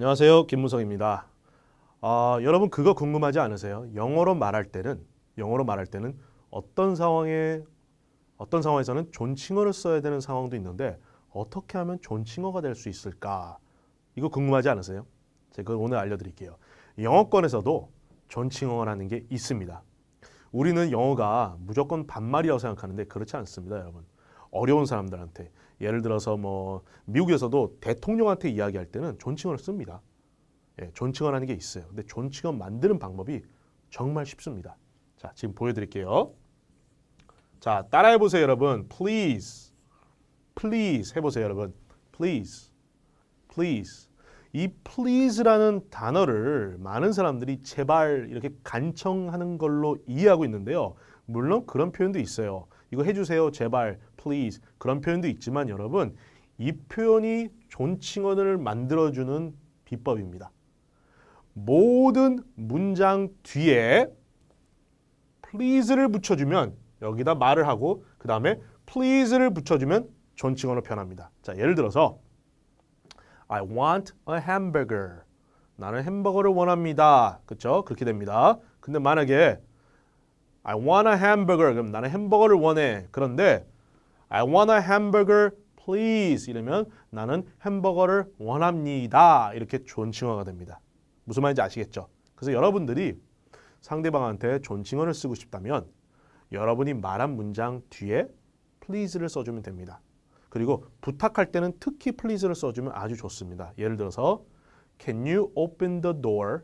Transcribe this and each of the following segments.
안녕하세요. 김무성입니다. 아, 여러분 그거 궁금하지 않으세요? 영어로 말할 때는 영어로 말할 때는 어떤 상황에 어떤 상황에서는 존칭어를 써야 되는 상황도 있는데 어떻게 하면 존칭어가 될 수 있을까? 이거 궁금하지 않으세요? 제가 오늘 알려드릴게요. 영어권에서도 존칭어라는 게 있습니다. 우리는 영어가 무조건 반말이라고 생각하는데 그렇지 않습니다, 여러분. 어려운 사람들한테 예를 들어서 뭐 미국에서도 대통령한테 이야기할 때는 존칭어를 씁니다. 예, 존칭어라는 게 있어요. 근데 존칭어 만드는 방법이 정말 쉽습니다. 자, 지금 보여드릴게요. 자, 따라해 보세요, 여러분. Please, please 해보세요, 여러분. Please, please. 이 please라는 단어를 많은 사람들이 제발 이렇게 간청하는 걸로 이해하고 있는데요. 물론 그런 표현도 있어요. 이거 해주세요, 제발, please. 그런 표현도 있지만 여러분, 이 표현이 존칭어를 만들어주는 비법입니다. 모든 문장 뒤에 please를 붙여주면 여기다 말을 하고 그 다음에 please를 붙여주면 존칭어로 변합니다. 자, 예를 들어서 I want a hamburger. 나는 햄버거를 원합니다. 그렇죠? 그렇게 됩니다. 근데 만약에 I want a hamburger. 그럼 나는 햄버거를 원해. 그런데 I want a hamburger please 이러면 나는 햄버거를 원합니다. 이렇게 존칭어가 됩니다. 무슨 말인지 아시겠죠? 그래서 여러분들이 상대방한테 존칭어를 쓰고 싶다면 여러분이 말한 문장 뒤에 please를 써주면 됩니다. 그리고 부탁할 때는 특히 please를 써주면 아주 좋습니다. 예를 들어서 Can you open the door?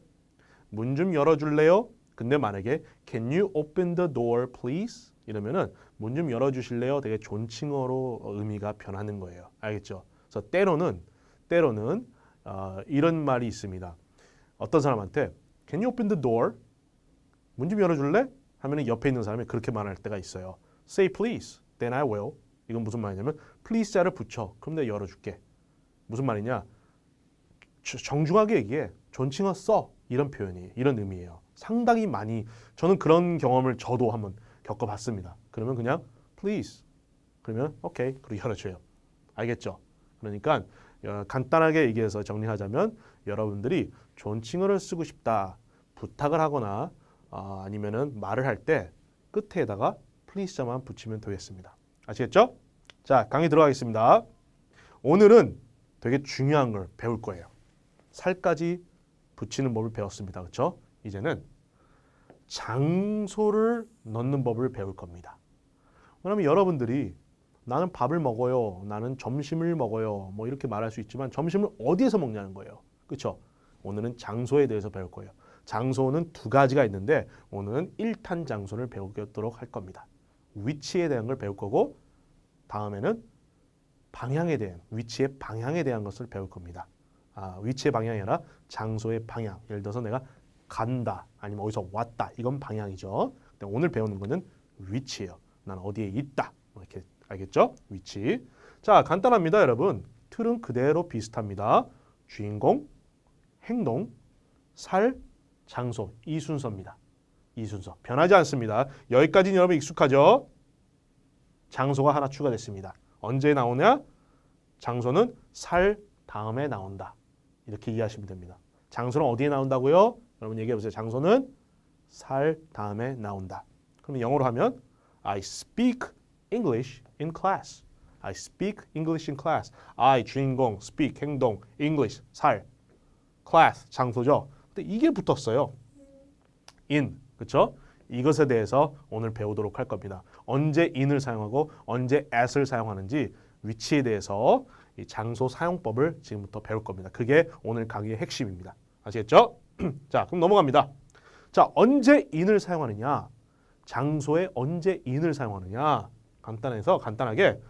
문 좀 열어줄래요? 근데 만약에 Can you open the door, please? 이러면은 문 좀 열어주실래요? 되게 존칭어로 의미가 변하는 거예요. 알겠죠? 그래서 때로는 때로는 어, 이런 말이 있습니다. 어떤 사람한테 Can you open the door? 문 좀 열어줄래? 하면 옆에 있는 사람이 그렇게 말할 때가 있어요. Say please, then I will. 이건 무슨 말이냐면 please자를 붙여. 그럼 내가 열어줄게. 무슨 말이냐? 저- 정중하게 얘기해. 존칭어 써. 이런 표현이 이런 의미예요. 상당히 많이 저는 그런 경험을 저도 한번 겪어봤습니다. 그러면 그냥 please 그러면 오케이 그리고 열어줘요. 알겠죠? 그러니까 어, 간단하게 얘기해서 정리하자면 여러분들이 존칭어를 쓰고 싶다 부탁을 하거나 어, 아니면은 말을 할 때 끝에다가 please자만 붙이면 되겠습니다. 아시겠죠? 자 강의 들어가겠습니다. 오늘은 되게 중요한 걸 배울 거예요. 살까지 붙이는 법을 배웠습니다. 그렇죠? 이제는 장소를 넣는 법을 배울 겁니다. 그러면 여러분들이 나는 밥을 먹어요. 나는 점심을 먹어요. 뭐 이렇게 말할 수 있지만 점심을 어디에서 먹냐는 거예요. 그렇죠? 오늘은 장소에 대해서 배울 거예요. 장소는 두 가지가 있는데 오늘은 1탄 장소를 배우도록 할 겁니다. 위치에 대한 걸 배울 거고 다음에는 방향에 대한 위치의 방향에 대한 것을 배울 겁니다. 아, 위치의 방향이 아니라 장소의 방향. 예를 들어서 내가 간다 아니면 어디서 왔다 이건 방향이죠. 근데 오늘 배우는 거는 위치예요. 난 어디에 있다 뭐 이렇게 알겠죠? 위치. 자 간단합니다, 여러분. 틀은 그대로 비슷합니다. 주인공, 행동, 살, 장소 이 순서입니다. 이 순서 변하지 않습니다. 여기까지는 여러분 익숙하죠? 장소가 하나 추가됐습니다. 언제 나오냐? 장소는 살 다음에 나온다. 이렇게 이해하시면 됩니다. 장소는 어디에 나온다고요? 여러분 얘기해 보세요. 장소는 살 다음에 나온다. 그럼 영어로 하면 I speak English in class. I speak English in class. I 주인공, speak 행동, English 살, class 장소죠. 근데 이게 붙었어요. in 그렇죠? 이것에 대해서 오늘 배우도록 할 겁니다. 언제 in을 사용하고 언제 at을 사용하는지 위치에 대해서 이 장소 사용법을 지금부터 배울 겁니다. 그게 오늘 강의의 핵심입니다. 아시겠죠? 자, 그럼 넘어갑니다. 자, 언제 in을 사용하느냐? 장소에 언제 in을 사용하느냐? 간단해서 간단하게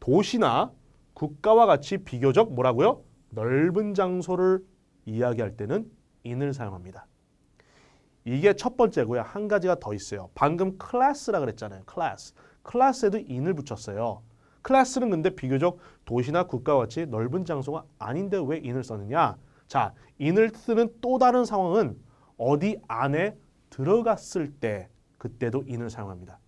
도시나 국가와 같이 비교적 뭐라고요? 넓은 장소를 이야기할 때는 in을 사용합니다. 이게 첫 번째고요. 한 가지가 더 있어요. 방금 클래스라 그랬잖아요. 클래스. 클래스에도 in을 붙였어요. 클래스는 근데 비교적 도시나 국가와 같이 넓은 장소가 아닌데 왜 in을 썼느냐? 자, in을 쓰는 또 다른 상황은 어디 안에 들어갔을 때 그때도 in을 사용합니다.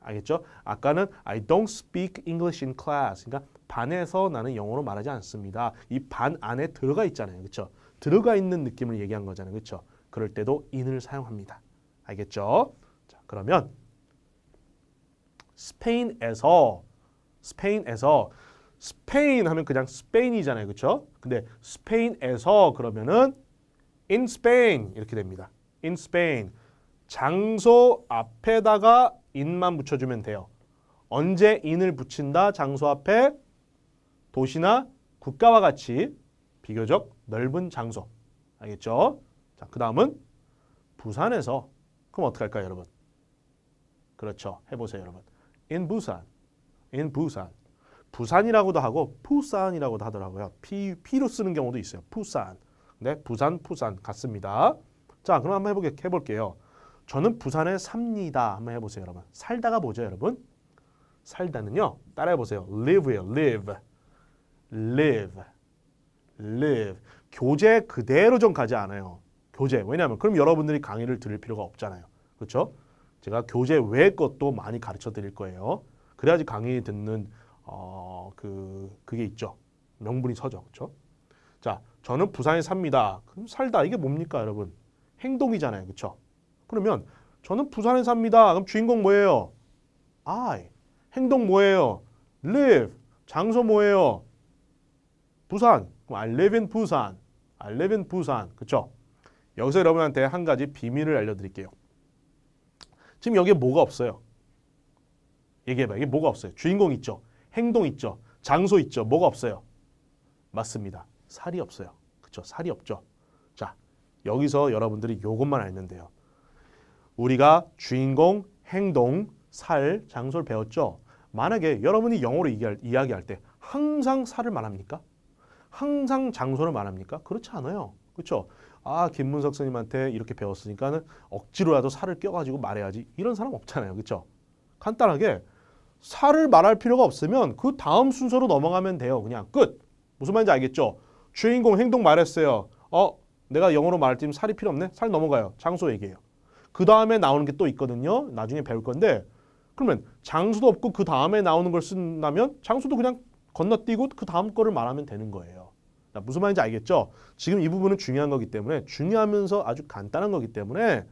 알겠죠? 아까는 I don't speak English in class. 그러니까 반에서 나는 영어로 말하지 않습니다. 이 반 안에 들어가 있잖아요. 그렇죠? 들어가 있는 느낌을 얘기한 거잖아요. 그렇죠? 그럴 때도 in을 사용합니다. 알겠죠? 자, 그러면 스페인에서 스페인에서 스페인 하면 그냥 스페인이잖아요. 그렇죠? 근데 스페인에서 그러면은 in Spain 이렇게 됩니다. in Spain 장소 앞에다가 in만 붙여주면 돼요. 언제 in을 붙인다? 장소 앞에 도시나 국가와 같이 비교적 넓은 장소. 알겠죠? 자, 그 다음은 부산에서 그럼 어떻게 할까요, 여러분? 그렇죠. 해보세요, 여러분. in Busan. in Busan. 부산이라고도 하고 부산이라고도 하더라고요. 피, 피로 쓰는 경우도 있어요. 부산. 네, 부산, 부산 같습니다. 자, 그럼 한번 해보게, 해볼게요. 저는 부산에 삽니다. 한번 해보세요, 여러분. 살다가 뭐죠, 여러분? 살다는요. 따라해보세요. live예요, live. live. live. 교재 그대로 좀 가지 않아요. 교재. 왜냐하면 그럼 여러분들이 강의를 들을 필요가 없잖아요. 그렇죠? 제가 교재 외의 것도 많이 가르쳐 드릴 거예요. 그래야지 강의 듣는 어, 그 그게 있죠. 명분이 서죠. 그렇죠? 자, 저는 부산에 삽니다. 그럼 살다 이게 뭡니까, 여러분? 행동이잖아요. 그렇죠? 그러면 저는 부산에 삽니다. 그럼 주인공 뭐예요? I. 행동 뭐예요? live. 장소 뭐예요? 부산. 그럼 I live in 부산. I live in 부산. 그렇죠? 여기서 여러분한테 한 가지 비밀을 알려드릴게요. 지금 여기에 뭐가 없어요? 얘기해봐. 이게 뭐가 없어요? 주인공 있죠? 행동 있죠? 장소 있죠? 뭐가 없어요? 맞습니다. 살이 없어요. 그렇죠? 살이 없죠. 자, 여기서 여러분들이 요것만 알면 돼요. 우리가 주인공, 행동, 살, 장소를 배웠죠? 만약에 여러분이 영어로 이야기할, 이야기할 때 항상 살을 말합니까? 항상 장소를 말합니까? 그렇지 않아요. 그렇죠? 아 김문석 선생님한테 이렇게 배웠으니까는 억지로라도 살을 껴가지고 말해야지 이런 사람 없잖아요, 그렇죠? 간단하게 살을 말할 필요가 없으면 그 다음 순서로 넘어가면 돼요, 그냥 끝. 무슨 말인지 알겠죠? 주인공 행동 말했어요. 어, 내가 영어로 말할 때 살이 필요 없네. 살 넘어가요. 장소 얘기해요. 그 다음에 나오는 게 또 있거든요. 나중에 배울 건데 그러면 장소도 없고 그 다음에 나오는 걸 쓴다면 장소도 그냥 건너뛰고 그 다음 거를 말하면 되는 거예요. 자, 무슨 말인지 알겠죠? 지금 이 부분은 중요한 거기 때문에 중요하면서 아주 간단한 거기 때문에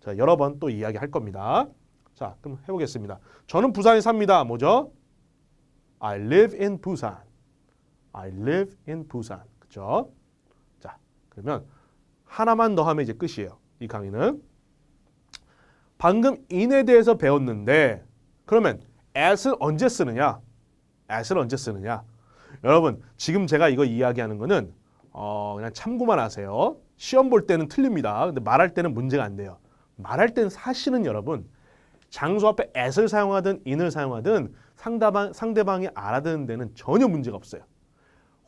자, 여러 번 또 이야기할 겁니다. 자, 그럼 해보겠습니다. 저는 부산에 삽니다. 뭐죠? I live in Busan. I live in Busan. 그죠? 자, 그러면 하나만 더 하면 이제 끝이에요. 이 강의는. 방금 in에 대해서 배웠는데 그러면 at을 언제 쓰느냐? at을 언제 쓰느냐? 여러분 지금 제가 이거 이야기하는 거는 어, 그냥 참고만 하세요. 시험 볼 때는 틀립니다. 근데 말할 때는 문제가 안 돼요. 말할 때는 사실은 여러분 장소 앞에 at을 사용하든 in을 사용하든 상대방, 상대방이 알아듣는 데는 전혀 문제가 없어요.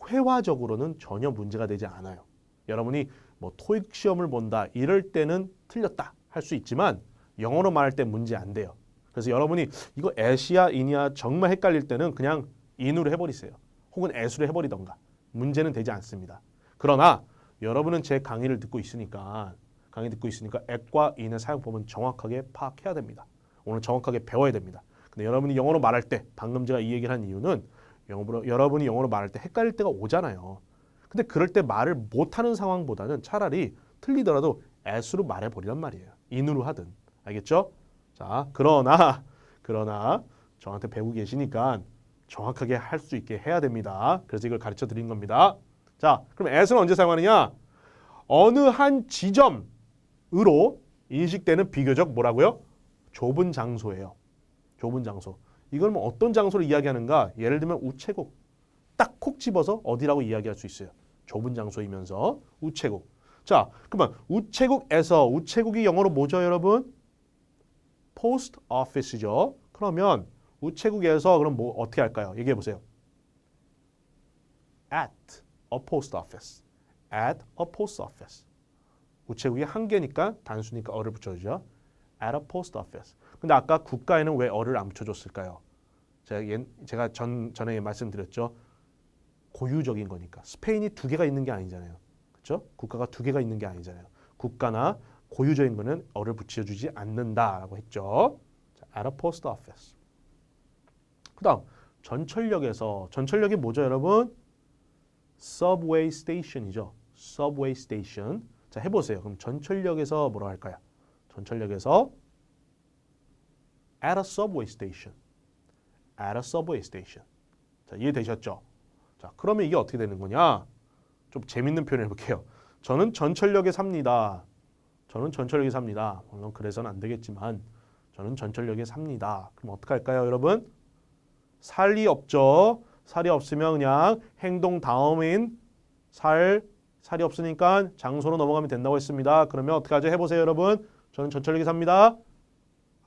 회화적으로는 전혀 문제가 되지 않아요. 여러분이 뭐 토익 시험을 본다 이럴 때는 틀렸다 할 수 있지만 영어로 말할 때 문제 안 돼요. 그래서 여러분이 이거 at이야 in이야 정말 헷갈릴 때는 그냥 in으로 해버리세요. 혹은 at으로 해버리던가 문제는 되지 않습니다. 그러나 여러분은 제 강의를 듣고 있으니까 강의 듣고 있으니까 at과 in의 사용법은 정확하게 파악해야 됩니다. 오늘 정확하게 배워야 됩니다. 근데 여러분이 영어로 말할 때 방금 제가 이 얘기를 한 이유는 영어로, 여러분이 영어로 말할 때 헷갈릴 때가 오잖아요. 근데 그럴 때 말을 못하는 상황보다는 차라리 틀리더라도 at으로 말해버리란 말이에요. in으로 하든 알겠죠? 자 그러나 그러나 저한테 배우고 계시니까 정확하게 할 수 있게 해야 됩니다. 그래서 이걸 가르쳐 드린 겁니다. 자 그럼 at은 언제 사용하느냐? 어느 한 지점으로 인식되는 비교적 뭐라고요? 좁은 장소예요. 좁은 장소. 이걸 뭐 어떤 장소를 이야기하는가? 예를 들면 우체국. 딱 콕 집어서 어디라고 이야기할 수 있어요. 좁은 장소이면서 우체국. 자, 그러면 우체국에서 우체국이 영어로 뭐죠, 여러분? post office죠. 그러면 우체국에서 그럼 뭐 어떻게 할까요? 얘기해 보세요. at a post office. at a post office. 우체국이 한 개니까 단수니까 어를 붙여주죠. At a post office. 근데 아까 국가에는 왜 어를 안 붙여줬을까요? 제가, 옛, 제가 전, 전에 말씀드렸죠. 고유적인 거니까. 스페인이 두 개가 있는 게 아니잖아요. 그렇죠? 국가가 두 개가 있는 게 아니잖아요. 국가나 고유적인 거는 어를 붙여주지 않는다라고 했죠. 자, at a post office. 그 다음 전철역에서 전철역이 뭐죠, 여러분? subway station이죠. subway station. 자, 해보세요. 그럼 전철역에서 뭐라 할까요? 전철역에서 at a subway station. at a subway station. 자, 이해되셨죠? 자, 그러면 이게 어떻게 되는 거냐? 좀 재밌는 표현 해볼게요. 저는 전철역에 삽니다. 저는 전철역에 삽니다. 물론 그래서는 안 되겠지만 저는 전철역에 삽니다. 그럼 어떻게 할까요, 여러분? 살이 없죠. 살이 없으면 그냥 행동 다음인 살 살이 없으니까 장소로 넘어가면 된다고 했습니다. 그러면 어떻게 하죠? 해보세요, 여러분. 저는 전철역에 삽니다.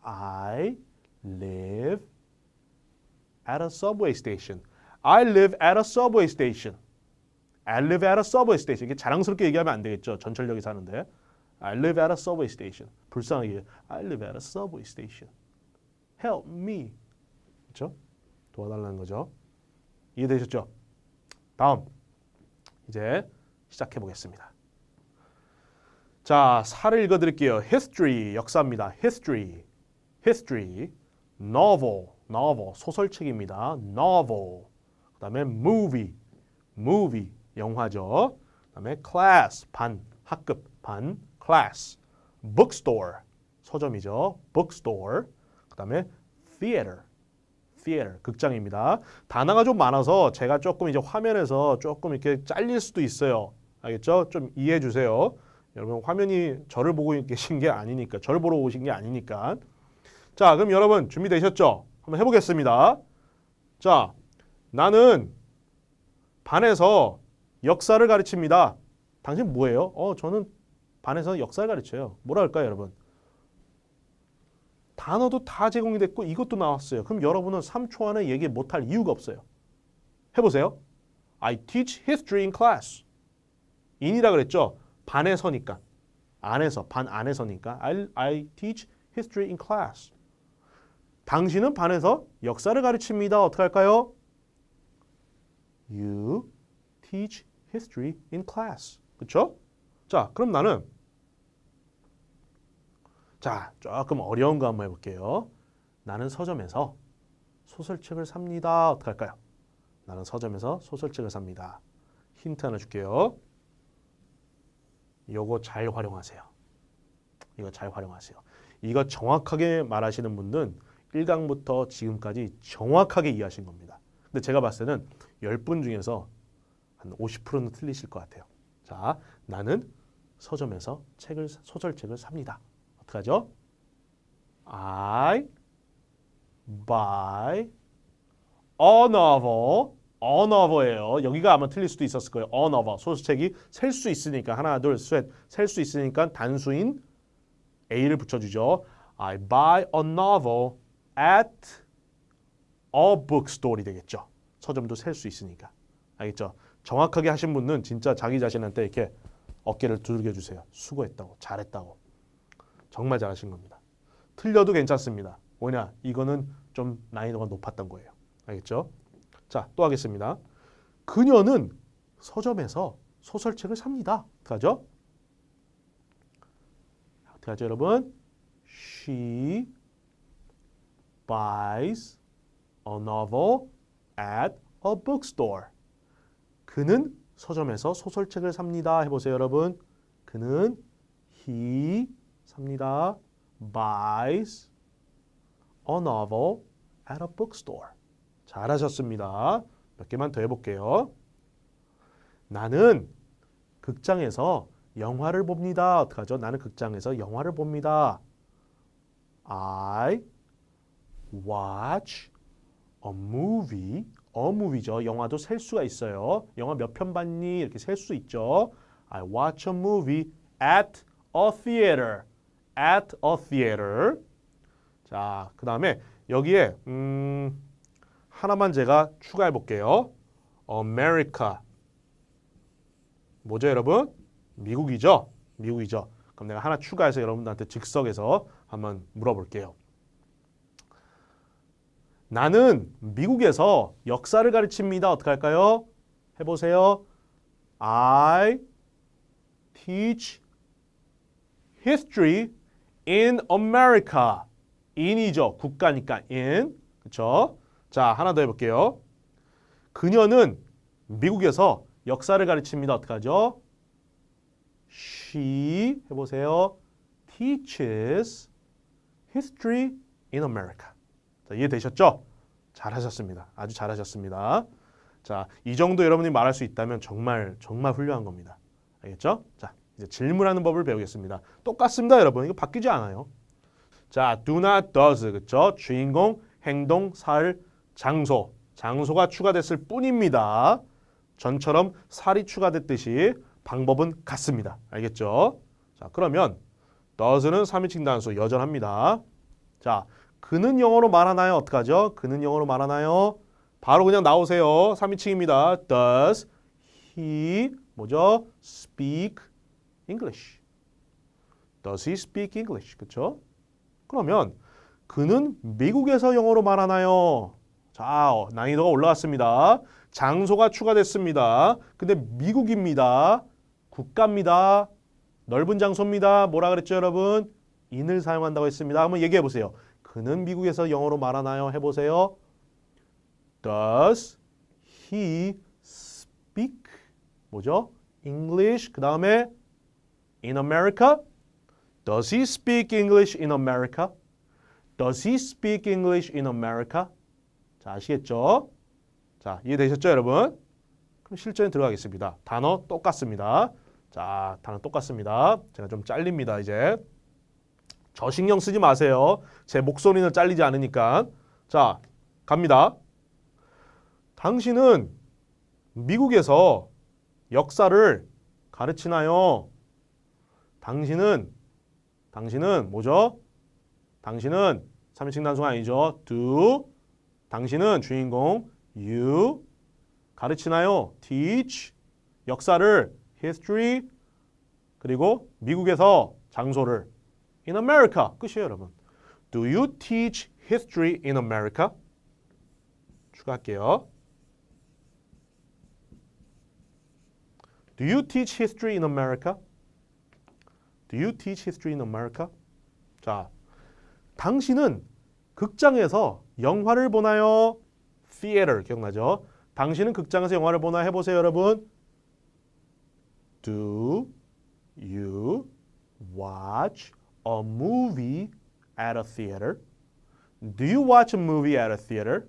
I live at a subway station. I live at a subway station. I live at a subway station. 이게 자랑스럽게 얘기하면 안 되겠죠. 전철역에 사는데. I live at a subway station. 불쌍하게. I live at a subway station. Help me. 그렇죠? 도와달라는 거죠. 이해되셨죠? 다음 이제 시작해 보겠습니다. 자, 사를 읽어 드릴게요. History 역사입니다. History, history, novel, novel 소설책입니다. novel. 그다음에 movie, movie 영화죠. 그다음에 class 반 학급 반 class, bookstore 서점이죠. bookstore. 그다음에 theater. theater 극장입니다. 단어가 좀 많아서 제가 조금 이제 화면에서 조금 이렇게 잘릴 수도 있어요. 알겠죠? 좀 이해해 주세요. 여러분 화면이 저를 보고 계신 게 아니니까 저를 보러 오신 게 아니니까. 자, 그럼 여러분 준비되셨죠? 한번 해보겠습니다. 자, 나는 반에서 역사를 가르칩니다. 당신 뭐예요? 어, 저는 반에서 역사를 가르쳐요. 뭐라 할까요, 여러분? 단어도 다 제공이 됐고 이것도 나왔어요. 그럼 여러분은 3초 안에 얘기 못할 이유가 없어요. 해보세요. I teach history in class. 인이라 그랬죠. 반에서니까. 안에서, 반 안에서니까. I, I teach history in class. 당신은 반에서 역사를 가르칩니다. 어떻게 할까요? You teach history in class. 그렇죠? 자, 그럼 나는 자, 조금 어려운 거 한번 해볼게요. 나는 서점에서 소설책을 삽니다. 어떻게 할까요? 나는 서점에서 소설책을 삽니다. 힌트 하나 줄게요. 요거 잘 활용하세요. 이거 잘 활용하세요. 이거 정확하게 말하시는 분은 1강부터 지금까지 정확하게 이해하신 겁니다. 근데 제가 봤을 때는 10분 중에서 한 50%는 틀리실 것 같아요. 자, 나는 서점에서 책을 소설책을 삽니다. 어떻게 하죠? I buy a novel. A novel예요. 여기가 아마 틀릴 수도 있었을 거예요. novel. 소설책이 셀 수 있으니까 하나, 둘, 셋. 셀 수 있으니까 단수인 a를 붙여주죠. I buy a novel at a bookstore이 되겠죠. 서점도 셀 수 있으니까. 알겠죠? 정확하게 하신 분은 진짜 자기 자신한테 이렇게 어깨를 두들겨 주세요. 수고했다고, 잘했다고. 정말 잘하신 겁니다. 틀려도 괜찮습니다. 뭐냐? 이거는 좀 난이도가 높았던 거예요. 알겠죠? 자, 또 하겠습니다. 그녀는 서점에서 소설책을 삽니다. 어떻게 하죠? 어떻게 하죠, 여러분? She buys a novel at a bookstore. 그는 서점에서 소설책을 삽니다. 해보세요, 여러분. 그는 he 삽니다. buys a novel at a bookstore. 잘하셨습니다. 몇 개만 더 해볼게요. 나는 극장에서 영화를 봅니다. 어떡하죠? 나는 극장에서 영화를 봅니다. I watch a movie. movie죠. 영화도 셀 수가 있어요. 영화 몇 편 봤니? 이렇게 셀 수 있죠. I watch a movie at a theater. at a theater. 자, 그 다음에 여기에 음, 하나만 제가 추가해 볼게요. America. 뭐죠, 여러분? 미국이죠? 미국이죠. 그럼 내가 하나 추가해서 여러분들한테 즉석에서 한번 물어볼게요. 나는 미국에서 역사를 가르칩니다. 어떻게 할까요? 해보세요. I teach history in America. in이죠. 국가니까 in. 그렇죠? 자, 하나 더 해볼게요. 그녀는 미국에서 역사를 가르칩니다. 어떡하죠? she 해보세요. teaches history in America. 자, 이해되셨죠? 잘하셨습니다. 아주 잘하셨습니다. 자, 이 정도 여러분이 말할 수 있다면 정말 정말 훌륭한 겁니다. 알겠죠? 자, 이제 질문하는 법을 배우겠습니다. 똑같습니다, 여러분. 이거 바뀌지 않아요. 자, do not does 그렇죠? 주인공, 행동, 살, 장소. 장소가 추가됐을 뿐입니다. 전처럼 살이 추가됐듯이 방법은 같습니다. 알겠죠? 자, 그러면 does는 3인칭 단수 여전합니다. 자, 그는 영어로 말하나요? 어떡하죠? 그는 영어로 말하나요? 바로 그냥 나오세요. 3인칭입니다. Does he 뭐죠? Speak English? Does he speak English? 그렇죠? 그러면 그는 미국에서 영어로 말하나요? 자, 어, 난이도가 올라왔습니다. 장소가 추가됐습니다. 근데 미국입니다. 국가입니다. 넓은 장소입니다. 뭐라 그랬죠, 여러분? in을 사용한다고 했습니다. 한번 얘기해 보세요. 그는 미국에서 영어로 말하나요? 해 보세요. Does he speak 뭐죠? English 그 다음에 in America? Does he speak English in America? Does he speak English in America? 자 아시겠죠? 자 이해되셨죠 여러분? 그럼 실전에 들어가겠습니다. 단어 똑같습니다. 자 단어 똑같습니다. 제가 좀 잘립니다 이제. 저 신경 쓰지 마세요. 제 목소리는 잘리지 않으니까. 자 갑니다. 당신은 미국에서 역사를 가르치나요? 당신은 당신은 뭐죠? 당신은 3인칭 단수가 아니죠. do 당신은 주인공 you 가르치나요? teach 역사를 history 그리고 미국에서 장소를 in America 끝이에요, 여러분. Do you teach history in America? 추가할게요. Do you teach history in America? Do you teach history in America? 자, 당신은 극장에서 영화를 보나요? Theater 기억나죠? 당신은 극장에서 영화를 보나 해보세요, 여러분. Do you watch a movie at a theater? Do you watch a movie at a theater?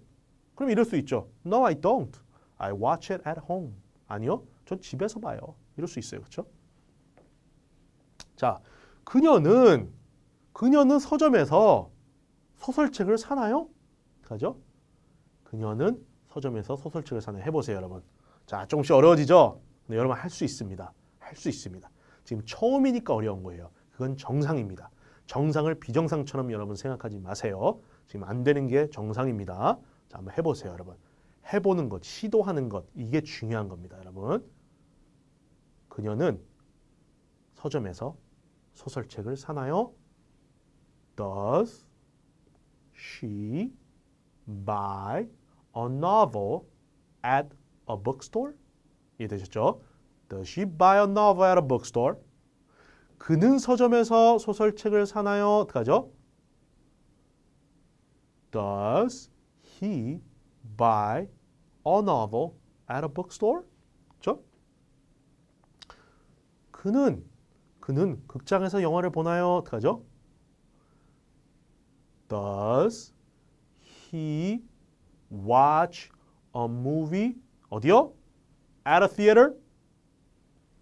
그럼 이럴 수 있죠. No, I don't. I watch it at home. 아니요, 전 집에서 봐요. 이럴 수 있어요, 그렇죠? 자, 그녀는 그녀는 서점에서 소설책을 사나요? 가죠? 그녀는 서점에서 소설책을 사나요? 해보세요, 여러분. 자, 조금씩 어려워지죠? 근데 여러분 할 수 있습니다. 할 수 있습니다. 지금 처음이니까 어려운 거예요. 그건 정상입니다. 정상을 비정상처럼 여러분 생각하지 마세요. 지금 안 되는 게 정상입니다. 자, 한번 해보세요, 여러분. 해보는 것, 시도하는 것, 이게 중요한 겁니다, 여러분. 그녀는 서점에서 소설책을 사나요? Does she buy a novel at a bookstore? 이해되셨죠? Does she buy a novel at a bookstore? 그는 서점에서 소설책을 사나요? 어떡하죠? Does he buy a novel at a bookstore? 그렇죠? 그는 그는 극장에서 영화를 보나요? 어떡하죠? Does he watch a movie? 어디요? At a theater?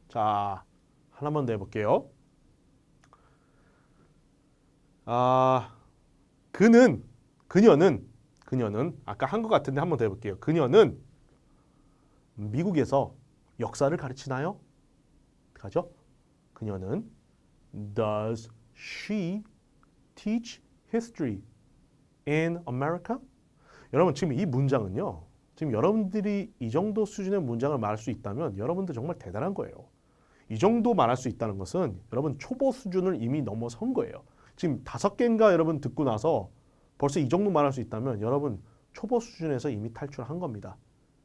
자, 하나만 더 해볼게요. 아, 그는, 그녀는, 그녀는 아까 한 것 같은데 한 번 더 해볼게요. 그녀는 미국에서 역사를 가르치나요? 가죠? 그녀는 Does she teach history in America? 여러분 지금 이 문장은요. 지금 여러분들이 이 정도 수준의 문장을 말할 수 있다면 여러분들 정말 대단한 거예요. 이 정도 말할 수 있다는 것은 여러분 초보 수준을 이미 넘어선 거예요. 지금 다섯 개인가 여러분 듣고 나서 벌써 이 정도 말할 수 있다면 여러분 초보 수준에서 이미 탈출한 겁니다.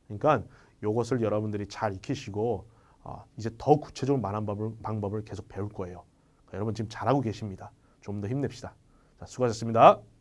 그러니까 이것을 여러분들이 잘 익히시고 아, 이제 더 구체적으로 법을, 방법을 계속 배울 거예요. 여러분 지금 잘하고 계십니다. 좀 더 힘냅시다. 자, 수고하셨습니다.